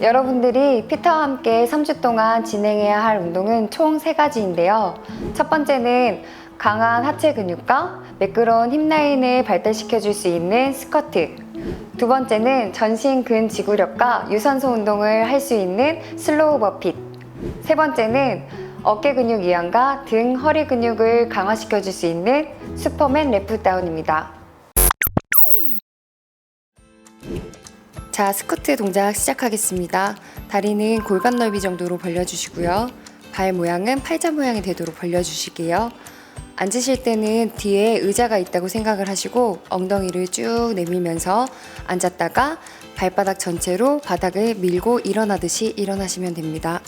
여러분들이 피터와 함께 3주 동안 진행해야 할 운동은 총 3가지인데요. 첫 번째는 강한 하체 근육과 매끄러운 힙 라인을 발달시켜 줄 수 있는 스쿼트. 두 번째는 전신 근 지구력과 유산소 운동을 할 수 있는 슬로우 버핏. 세 번째는 어깨 근육 이완과 등 허리 근육을 강화시켜 줄 수 있는 슈퍼맨 레프 다운입니다. 자, 스쿼트 동작 시작하겠습니다. 다리는 골반 넓이 정도로 벌려주시고요. 발 모양은 팔자 모양이 되도록 벌려주시게요. 앉으실 때는 뒤에 의자가 있다고 생각을 하시고 엉덩이를 쭉 내밀면서 앉았다가 발바닥 전체로 바닥을 밀고 일어나듯이 일어나시면 됩니다.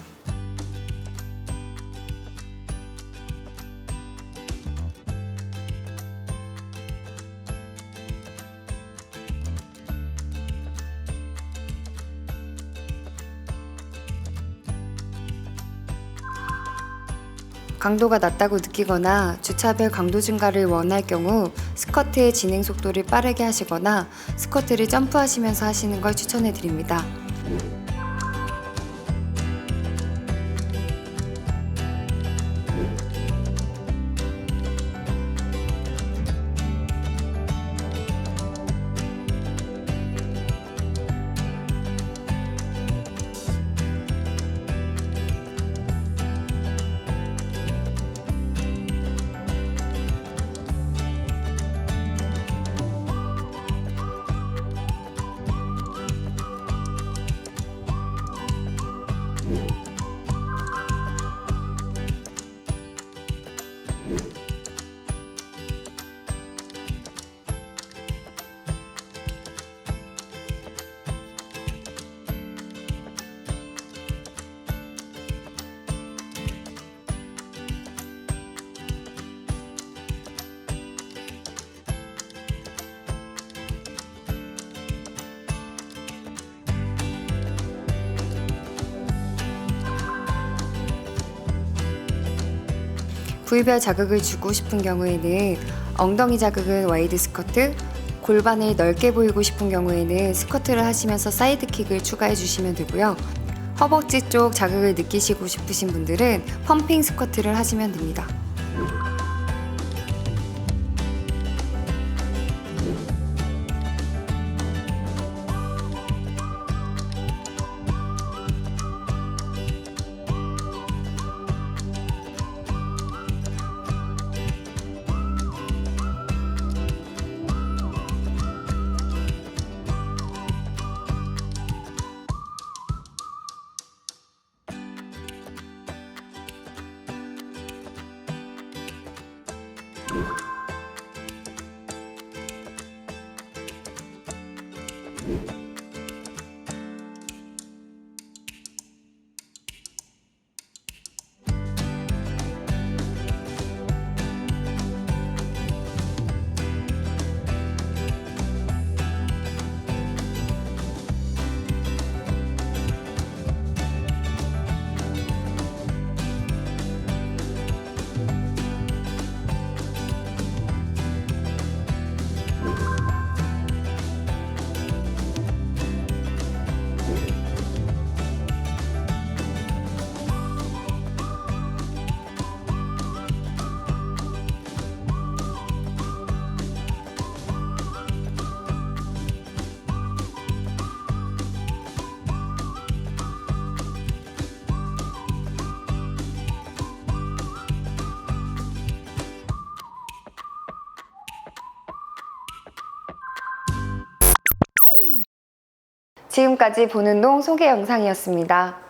강도가 낮다고 느끼거나 주차별 강도 증가를 원할 경우 스쿼트의 진행 속도를 빠르게 하시거나 스쿼트를 점프하시면서 하시는 걸 추천해 드립니다. 부위별 자극을 주고 싶은 경우에는 엉덩이 자극은 와이드 스쿼트, 골반을 넓게 보이고 싶은 경우에는 스쿼트를 하시면서 사이드킥을 추가해 주시면 되고요. 허벅지 쪽 자극을 느끼시고 싶으신 분들은 펌핑 스쿼트를 하시면 됩니다. 지금까지 보는 동 소개 영상이었습니다.